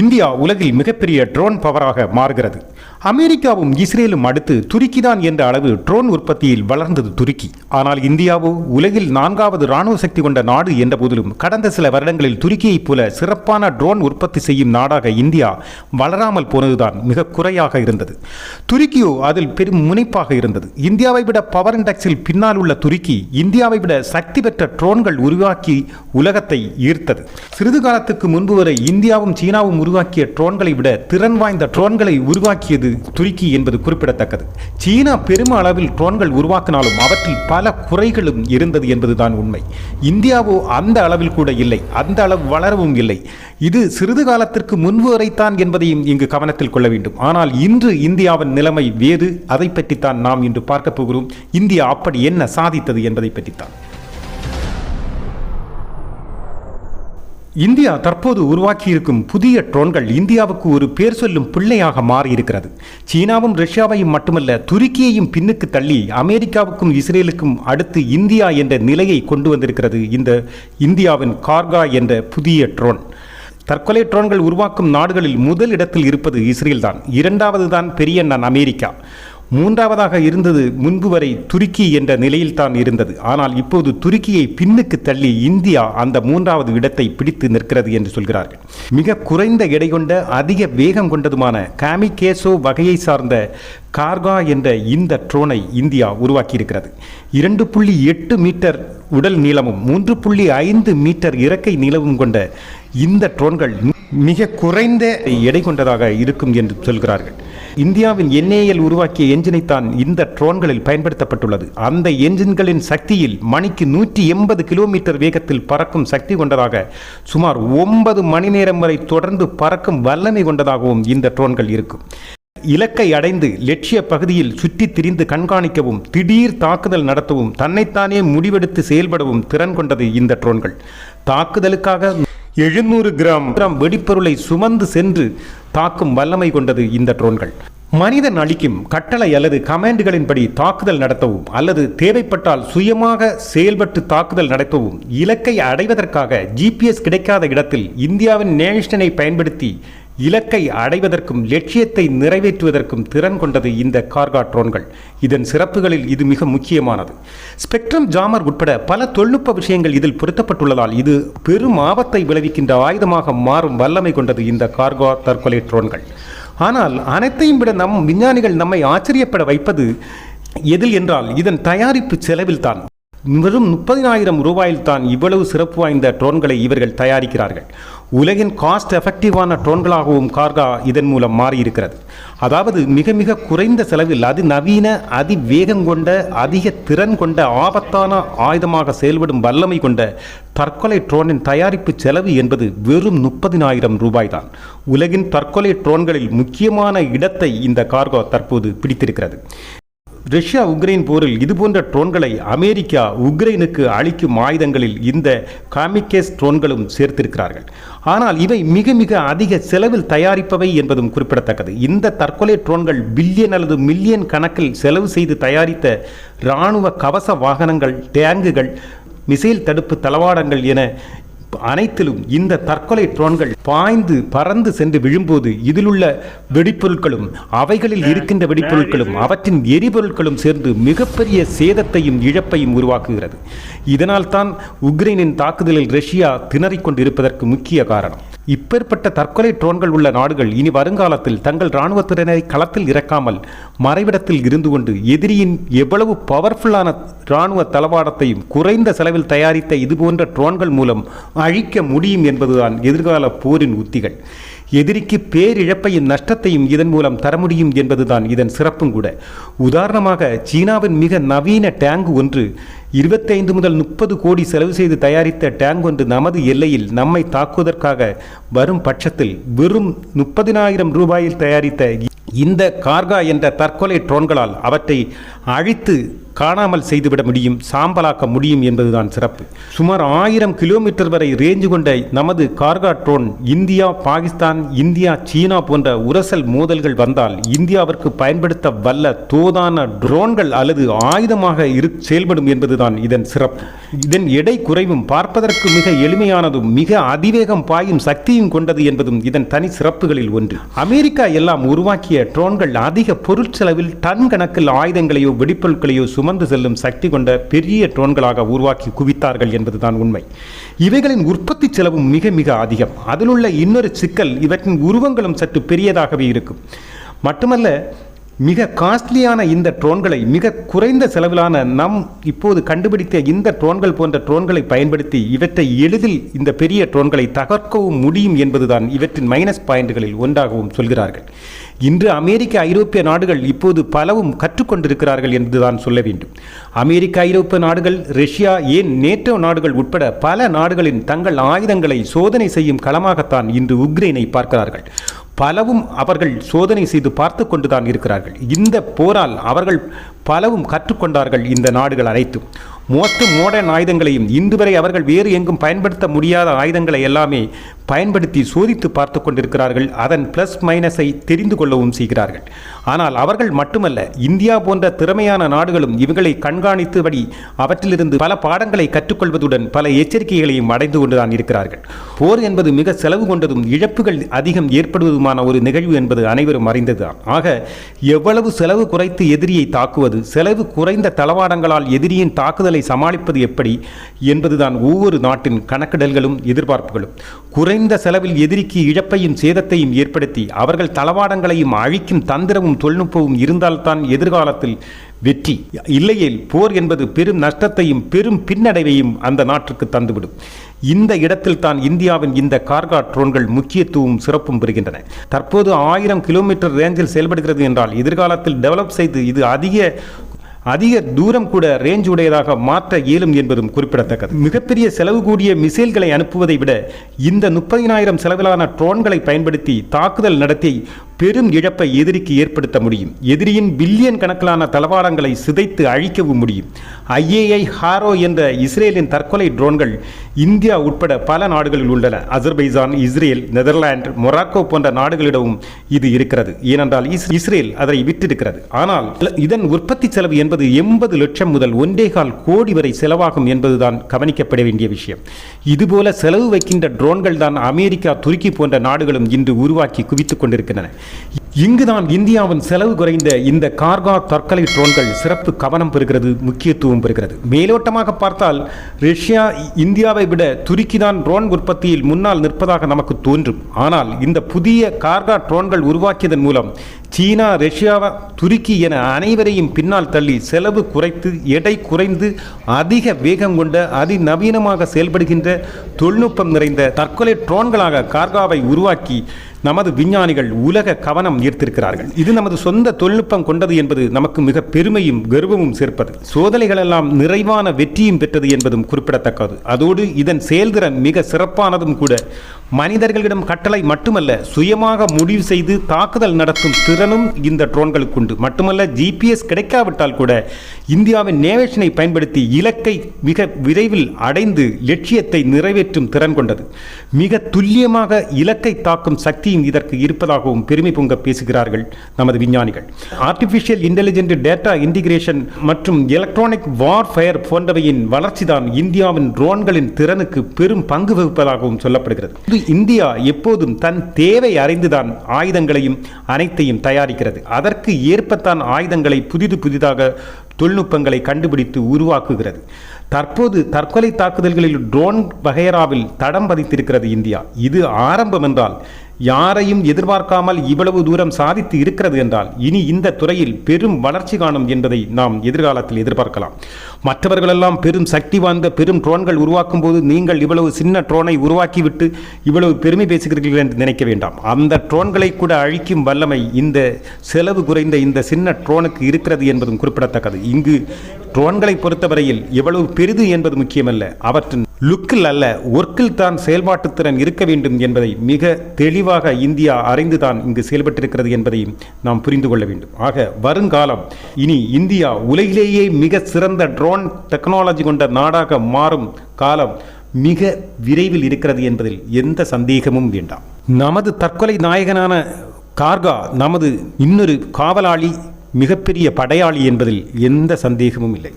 India உலகில் மிகப்பெரிய drone பவராக மாறுகிறது. அமெரிக்காவும் இஸ்ரேலும் அடுத்து துருக்கிதான் என்ற அளவு ட்ரோன் உற்பத்தியில் வளர்ந்தது துருக்கி. ஆனால் இந்தியாவோ உலகில் நான்காவது ராணுவ சக்தி கொண்ட நாடு என்ற போதிலும் கடந்த சில வருடங்களில் துருக்கியைப் போல சிறப்பான ட்ரோன் உற்பத்தி செய்யும் நாடாக இந்தியா வளராமல் போனதுதான் மிக குறையாக இருந்தது. துருக்கியோ அதில் பெரும் முனைப்பாக இருந்தது. இந்தியாவை விட பவர் இண்டெக்ஸில் பின்னால் உள்ள துருக்கி இந்தியாவை விட சக்தி பெற்ற ட்ரோன்கள் உருவாக்கி உலகத்தை ஈர்த்தது. சிறிது காலத்துக்கு முன்பு வரை இந்தியாவும் சீனாவும் உருவாக்கிய ட்ரோன்களை விட திறன் வாய்ந்த ட்ரோன்களை உருவாக்கியது துருக்கி என்பது குறிப்பிடத்தக்கது. சீனா பெரும் அளவில் ட்ரோன்கள் உருவாக்கினாலும் அவற்றில் பல குறைகளும் இருந்தது என்பதுதான் உண்மை. இந்தியாவோ அந்த அளவில் கூட இல்லை. அந்த அளவு வளரவும் இல்லை. இது சிறிது காலத்திற்கு முன்பு வரைத்தான் என்பதையும் இங்கு கவனத்தில் கொள்ள வேண்டும். ஆனால் இன்று இந்தியாவின் நிலைமை வேறு. அதை பற்றித்தான் நாம் இன்று பார்க்க போகிறோம். இந்தியா அப்படி என்ன சாதித்தது என்பதை பற்றித்தான். இந்தியா தற்போது உருவாக்கியிருக்கும் புதிய ட்ரோன்கள் இந்தியாவுக்கு ஒரு பேர் சொல்லும் பிள்ளையாக மாறியிருக்கிறது. சீனாவும் ரஷ்யாவையும் மட்டுமல்ல துருக்கியையும் பின்னுக்கு தள்ளி அமெரிக்காவுக்கும் இஸ்ரேலுக்கும் அடுத்து இந்தியா என்ற நிலையை கொண்டு வந்திருக்கிறது இந்த இந்தியாவின் கார்கா என்ற புதிய ட்ரோன். தற்கொலை ட்ரோன்கள் உருவாக்கும் நாடுகளில் முதல் இடத்தில் இருப்பது இஸ்ரேல் தான் இரண்டாவது தான் பெரிய நான் அமெரிக்கா. மூன்றாவதாக இருந்தது முன்பு வரை துருக்கி என்ற நிலையில்தான் இருந்தது. ஆனால் இப்போது துருக்கியை பின்னுக்கு தள்ளி இந்தியா அந்த மூன்றாவது இடத்தை பிடித்து நிற்கிறது என்று சொல்கிறார்கள். மிக குறைந்த எடை கொண்ட அதிக வேகம் கொண்டதுமான காமிகேசோ வகையை சார்ந்த கார்கா என்ற இந்த ட்ரோனை இந்தியா உருவாக்கியிருக்கிறது. இரண்டு புள்ளி எட்டு மீட்டர் உடல் நீளமும் மூன்று புள்ளி ஐந்து மீட்டர் இறக்கை நீளமும் கொண்ட இந்த ட்ரோன்கள் மிக குறைந்த எடை கொண்டதாக இருக்கும் என்று சொல்கிறார்கள். இந்தியாவின் என்ஏஎல் உருவாக்கிய என்ஜினை தான் இந்த ட்ரோன்களில் பயன்படுத்தப்பட்டுள்ளது. அந்த என்ஜின்களின் சக்தியில் மணிக்கு நூற்றி எண்பது கிலோமீட்டர் வேகத்தில் பறக்கும் சக்தி கொண்டதாக சுமார் ஒன்பது மணி நேரம் வரை தொடர்ந்து பறக்கும் வல்லமை கொண்டதாகவும் இந்த ட்ரோன்கள் இருக்கும். இலக்கை அடைந்து லட்சிய பகுதியில் சுற்றி திரிந்து கண்காணிக்கவும் திடீர் தாக்குதல் நடத்தவும் தன்னைத்தானே முடிவெடுத்து செயல்படவும் திறன் கொண்டது இந்த ட்ரோன்கள் தாக்குதலுக்காக எழுநூறு கிராம் கிராம் வெடிப்பொருளை சுமந்து சென்று தாக்கும் வல்லமை கொண்டது இந்த ட்ரோன்கள். மனிதன் அளிக்கும் கட்டளை அல்லது கமாண்டுகளின்படி தாக்குதல் நடத்தவும் அல்லது தேவைப்பட்டால் சுயமாக செயல்பட்டு தாக்குதல் நடத்தவும் இலக்கை அடைவதற்காக ஜிபிஎஸ் கிடைக்காத இடத்தில் இந்தியாவின் நேஷனை பயன்படுத்தி இலக்கை அடைவதற்கும் லட்சியத்தை நிறைவேற்றுவதற்கும் திறன் கொண்டது இந்த கார்கா ட்ரோன்கள். இதன் சிறப்புகளில் இது மிக முக்கியமானது. ஸ்பெக்ட்ரம் ஜாமர் உட்பட பல தொழில்நுட்ப விஷயங்கள் இதில் பொருத்தப்பட்டுள்ளதால் இது பெரும் ஆபத்தை விளைவிக்கின்ற ஆயுதமாக மாறும் வல்லமை கொண்டது இந்த கார்கா தற்கொலை ட்ரோன்கள். ஆனால் அனைத்தையும் விட நம் விஞ்ஞானிகள் நம்மை ஆச்சரியப்பட வைப்பது எதில் என்றால் இதன் தயாரிப்பு செலவில் தான் வெறும் முப்பதினாயிரம் ரூபாயில் தான் இவ்வளவு சிறப்பு வாய்ந்த ட்ரோன்களை இவர்கள் தயாரிக்கிறார்கள். உலகின் காஸ்ட் எஃபெக்டிவான ட்ரோன்களாகவும் கார்கா இதன் மூலம் மாறியிருக்கிறது. அதாவது மிக மிக குறைந்த செலவில் அது நவீன அதிவேகம் கொண்ட அதிக திறன் கொண்ட ஆபத்தான ஆயுதமாக செயல்படும் வல்லமை கொண்ட தற்கொலை ட்ரோனின் தயாரிப்பு செலவு என்பது வெறும் முப்பதினாயிரம் ரூபாய் தான் உலகின் தற்கொலை ட்ரோன்களில் முக்கியமான இடத்தை இந்த கார்கோ தற்போது பிடித்திருக்கிறது. ரஷ்யா உக்ரைன் போரில் இதுபோன்ற ட்ரோன்களை அமெரிக்கா உக்ரைனுக்கு அளிக்கும் ஆயுதங்களில் இந்த காமிக்கேஸ் ட்ரோன்களும் சேர்த்திருக்கிறார்கள். ஆனால் இவை மிக மிக அதிக செலவில் தயாரிப்பவை என்பதும் குறிப்பிடத்தக்கது. இந்த தற்கொலை ட்ரோன்கள் பில்லியன் அல்லது மில்லியன் கணக்கில் செலவு செய்து தயாரித்த இராணுவ கவச வாகனங்கள் டேங்குகள் மிசைல் தடுப்பு தளவாடங்கள் என அனைத்திலும் இந்த தற்கொலை ட்ரோன்கள் பாய்ந்து பறந்து சென்று விழும்போது இதிலுள்ள வெடிப்பொருட்களும் அவைகளில் இருக்கின்ற வெடிப்பொருட்களும் அவற்றின் எரிபொருட்களும் சேர்ந்து மிகப்பெரிய சேதத்தையும் இழப்பையும் உருவாக்குகிறது. இதனால் தான் உக்ரைனின் தாக்குதலில் ரஷ்யா திணறிக் கொண்டிருப்பதற்கு முக்கிய காரணம். இப்பேற்பட்ட தற்கொலை ட்ரோன்கள் உள்ள நாடுகள் இனி வருங்காலத்தில் தங்கள் இராணுவத்தினரை களத்தில் இறக்காமல் மறைவிடத்தில் இருந்து கொண்டு எதிரியின் எவ்வளவு பவர்ஃபுல்லான இராணுவ தளவாடத்தையும் குறைந்த செலவில் தயாரித்த இதுபோன்ற ட்ரோன்கள் மூலம் அழிக்க முடியும் என்பதுதான் எதிர்கால போரின் உத்திகள். எதிரிக்கு பேரிழப்பையும் நஷ்டத்தையும் இதன் மூலம் தர முடியும் என்பதுதான் இதன் சிறப்பும் கூட. உதாரணமாக சீனாவின் மிக நவீன டேங்க் ஒன்று இருபத்தைந்து முதல் முப்பது கோடி செலவு செய்து தயாரித்த டேங்க் ஒன்று நமது எல்லையில் நம்மை தாக்குவதற்காக வரும் பட்சத்தில் வெறும் முப்பதினாயிரம் ரூபாயில் தயாரித்த இந்த கார்கா என்ற தற்கொலை ட்ரோன்களால் அவற்றை அழித்து காணாமல் செய்துவிட முடியும் சாம்பலாக்க முடியும் என்பதுதான் சிறப்பு. சுமார் ஆயிரம் கிலோமீட்டர் வரை ரேஞ்சு கொண்ட நமது கார்கா ட்ரோன் இந்தியா பாகிஸ்தான் இந்தியா சீனா போன்ற உரசல் மோதல்கள் வந்தால் இந்தியாவிற்கு பயன்படுத்த வல்ல தோதான ட்ரோன்கள் அல்லது ஆயுதமாக இரு செயல்படும் என்பதுதான் இதன் சிறப்பு. இதன் எடை குறைவும் பார்ப்பதற்கு மிக எளிமையானதும் மிக அதிவேகம் பாயும் சக்தியும் கொண்டது என்பதும் இதன் தனி சிறப்புகளில் ஒன்று. அமெரிக்கா எல்லாம் உருவாக்கிய ட்ரோன்கள் அதிக பொருட்செலவில் டன் கணக்கில் ஆயுதங்களையோ வெடிப்பொருட்களையோ சுமந்து செல்லும் சக்தி கொண்ட பெரிய ட்ரோன்களாக உருவாக்கி குவித்தார்கள் என்பதுதான் உண்மை. இவைகளின் உற்பத்தி செலவும் மிக மிக அதிகம். அதிலுள்ள இன்னொரு சிக்கல் இவற்றின் உருவங்களும் சற்று பெரியதாகவே இருக்கும். மட்டுமல்ல மிக காஸ்ட்லியான இந்த ட்ரோன்களை மிக குறைந்த செலவிலான நம் இப்போது கண்டுபிடித்த இந்த ட்ரோன்கள் போன்ற ட்ரோன்களை பயன்படுத்தி இவற்றை எளிதில் இந்த பெரிய ட்ரோன்களை தகர்க்கவும் முடியும் என்பதுதான் இவற்றின் மைனஸ் பாயிண்ட்களில் ஒன்றாகவும் சொல்கிறார்கள். இன்று அமெரிக்க ஐரோப்பிய நாடுகள் இப்போது பலவும் கற்றுக்கொண்டிருக்கிறார்கள் என்றுதான் சொல்ல வேண்டும். அமெரிக்க ஐரோப்பிய நாடுகள் ரஷ்யா ஏன் நேட்டோ நாடுகள் உட்பட பல நாடுகளின் தங்கள் ஆயுதங்களை சோதனை செய்யும் களமாகத்தான் இன்று உக்ரைனை பார்க்கிறார்கள். பலவும் அவர்கள் சோதனை செய்து பார்த்து கொண்டுதான் இருக்கிறார்கள். இந்த போரால் அவர்கள் பலவும் கற்றுக்கொண்டார்கள் இந்த நாடுகள் அனைத்தும். மோஸ்ட் மோடன் ஆயுதங்களையும் இன்று வரை அவர்கள் வேறு எங்கும் பயன்படுத்த முடியாத ஆயுதங்களை எல்லாமே பயன்படுத்தி சோதித்து பார்த்து கொண்டிருக்கிறார்கள். அதன் பிளஸ் மைனஸை தெரிந்து கொள்ளவும் செய்கிறார்கள். ஆனால் அவர்கள் மட்டுமல்ல இந்தியா போன்ற திறமையான நாடுகளும் இவங்களை கண்காணித்தபடி அவற்றிலிருந்து பல பாடங்களை கற்றுக்கொள்வதுடன் பல எச்சரிக்கைகளையும் அடைந்து கொண்டுதான் இருக்கிறார்கள். போர் என்பது மிக செலவு கொண்டதும் இழப்புகள் அதிகம் ஏற்படுவதுமான ஒரு நிகழ்வு என்பது அனைவரும் அறிந்ததுதான் ஆக எவ்வளவு செலவு குறைத்து எதிரியை தாக்குவது செலவு குறைந்த தளவாடங்களால் எதிரியின் தாக்குதலை சமாளிப்பது எப்படி என்பதுதான் ஒவ்வொரு நாட்டின் கணக்கிடல்களும் எதிர்பார்ப்புகளும். குறைந்த செலவில் எதிரிக்கு இழப்பையும் சேதத்தையும் ஏற்படுத்தி அவர்கள் தளவாடங்களையும் அழிக்கும் தந்திரமும் தொழில்நுட்பமும் இருந்தால்தான் எதிர்காலத்தில் வெற்றி. இல்லையேல் போர் என்பது பெரும் நஷ்டத்தையும் பெரும் பின்னடைவையும் அந்த நாட்டுக்கு தந்துவிடும். இந்த இடத்தில் தான் இந்தியாவின் இந்த கார்கா ட்ரோன்கள் முக்கியத்துவம் சிறப்பும் பெறுகின்றன. தற்போது ஆயிரம் கிலோமீட்டர் ரேஞ்சில் செயல்படுகிறது என்றால் எதிர்காலத்தில் டெவலப் செய்து இது அதிக அதிக தூரம் கூட ரேஞ்ச் உடையதாக மாற்ற இயலும் என்பதும் குறிப்பிடத்தக்கது. மிகப்பெரிய செலவு கூடிய மிசைல்களை அனுப்புவதை விட இந்த முப்பதினாயிரம் செலவிலான ட்ரோன்களை பயன்படுத்தி தாக்குதல் நடத்தி பெரும் இழப்பை எதிரிக்கு ஏற்படுத்த முடியும். எதிரியின் பில்லியன் கணக்கிலான தளவாடங்களை சிதைத்து அழிக்கவும் முடியும். ஐஏஐ ஹாரோ என்ற இஸ்ரேலின் தற்கொலை ட்ரோன்கள் இந்தியா உட்பட பல நாடுகளில் உள்ளன. அசர்பைசான் இஸ்ரேல் நெதர்லாந்து மொராக்கோ போன்ற நாடுகளிடமும் இது இருக்கிறது. ஏனென்றால் இஸ் இஸ்ரேல் அதை விட்டிருக்கிறது ஆனால் இதன் உற்பத்தி செலவு என்பது எண்பது லட்சம் முதல் ஒன்றேகால் கோடி வரை செலவாகும் என்பதுதான் கவனிக்கப்பட வேண்டிய விஷயம். இதுபோல செலவு வைக்கின்ற ட்ரோன்கள் தான் அமெரிக்கா துருக்கி போன்ற நாடுகளும் இன்று உருவாக்கி குவித்துக் கொண்டிருக்கின்றன. இங்குதான் இந்தியாவின் செலவு குறைந்த இந்த கார்கா தற்கொலை ட்ரோன்கள் சிறப்பு கவனம் பெறுகிறது முக்கியத்துவம் பெறுகிறது. மேலோட்டமாக பார்த்தால் ரஷ்யா இந்தியாவை விட துருக்கி தான் ட்ரோன் உற்பத்தியில் முன்னால் நிற்பதாக நமக்கு தோன்றும். ஆனால் இந்த புதிய கார்கா ட்ரோன்கள் உருவாக்கியதன் மூலம் சீனா ரஷ்யா துருக்கி என அனைவரையும் பின்னால் தள்ளி செலவு குறைத்து எடை குறைந்து அதிக வேகம் கொண்ட அதிநவீனமாக செயல்படுகின்ற தொழில்நுட்பம் நிறைந்த தற்கொலை ட்ரோன்களாக கார்காவை உருவாக்கி நமது விஞ்ஞானிகள் உலக கவனம் ஈர்த்திருக்கிறார்கள். இது நமது சொந்த தொழில்நுட்பம் கொண்டது என்பது நமக்கு மிக பெருமையும் கர்வமும் சேர்ப்பது. சோதனைகள் எல்லாம் நிறைவான வெற்றியும் பெற்றது என்பதும் குறிப்பிடத்தக்கது. அதோடு இதன் செயல்திறன் மிக சிறப்பானதும் கூட மனிதர்களிடம் கட்டளை மட்டுமல்ல சுயமாக முடிவு செய்து தாக்குதல் நடத்தும் திறனும் இந்த ட்ரோன்களுக்கு உண்டு. மட்டுமல்ல ஜிபிஎஸ் கிடைக்காவிட்டால் கூட இந்தியாவின் நேவேஷனை பயன்படுத்தி இலக்கை மிக விரைவில் அடைந்து லட்சியத்தை நிறைவேற்றும் திறன் கொண்டது. மிக துல்லியமாக இலக்கை தாக்கும் சக்தியும் இதற்கு இருப்பதாகவும் பெருமை பொங்க பேசுகிறார்கள் நமது விஞ்ஞானிகள். ஆர்டிபிஷியல் இன்டெலிஜென்ட் டேட்டா இன்டிகிரேஷன் மற்றும் எலக்ட்ரானிக் வார்ஃபயர் போன்றவையின் வளர்ச்சிதான் இந்தியாவின் ட்ரோன்களின் திறனுக்கு பெரும் பங்கு வகிப்பதாகவும் சொல்லப்படுகிறது. இந்தியா எப்போதும் தன் தேவை அறிந்துதான் ஆயுதங்களையும் அனைத்தையும் தயாரிக்கிறது. அதற்கு ஏற்பத்தான் ஆயுதங்களை புதிது புதிதாக தொழில்நுட்பங்களை கண்டுபிடித்து உருவாக்குகிறது. தற்போது தற்கொலை தாக்குதல்களில் ட்ரோன் வகையராவில் தடம் பதித்திருக்கிறது இந்தியா. இது ஆரம்பம் என்றால் யாரையும் எதிர்பார்க்காமல் இவ்வளவு தூரம் சாதித்து இருக்கிறது என்றால் இனி இந்த துறையில் பெரும் வளர்ச்சி காணும் என்பதை நாம் எதிர்காலத்தில் எதிர்பார்க்கலாம். மற்றவர்களெல்லாம் பெரும் சக்தி வாய்ந்த பெரும் ட்ரோன்கள் உருவாக்கும் போது நீங்கள் இவ்வளவு சின்ன ட்ரோனை உருவாக்கிவிட்டு இவ்வளவு பெருமை பேசுகிறீர்கள் என்று நினைக்க வேண்டாம். அந்த ட்ரோன்களை கூட அழிக்கும் வல்லமை இந்த செலவு குறைந்த இந்த சின்ன ட்ரோனுக்கு இருக்கிறது என்பதும் குறிப்பிடத்தக்கது. இங்கு ட்ரோன்களை பொறுத்தவரையில் எவ்வளவு பெரிது என்பது முக்கியமல்ல. அவற்றின் லுக்கில் அல்ல ஒர்க்கில் தான் செயல்பாட்டுத்திறன் இருக்க வேண்டும் என்பதை மிக தெளிவாக இந்தியா அறிந்துதான் இங்கு செயல்பட்டிருக்கிறது என்பதையும் நாம் புரிந்து கொள்ள வேண்டும். ஆக வருங்காலம் இனி இந்தியா உலகிலேயே மிக சிறந்த ட்ரோன் டெக்னாலஜி கொண்ட நாடாக மாறும் காலம் மிக விரைவில் இருக்கிறது என்பதில் எந்த சந்தேகமும் வேண்டாம். நமது தற்கொலை நாயகனான கார்கா நமது இன்னொரு காவலாளி மிகப்பெரிய படையாளி என்பதில் எந்த சந்தேகமும் இல்லை.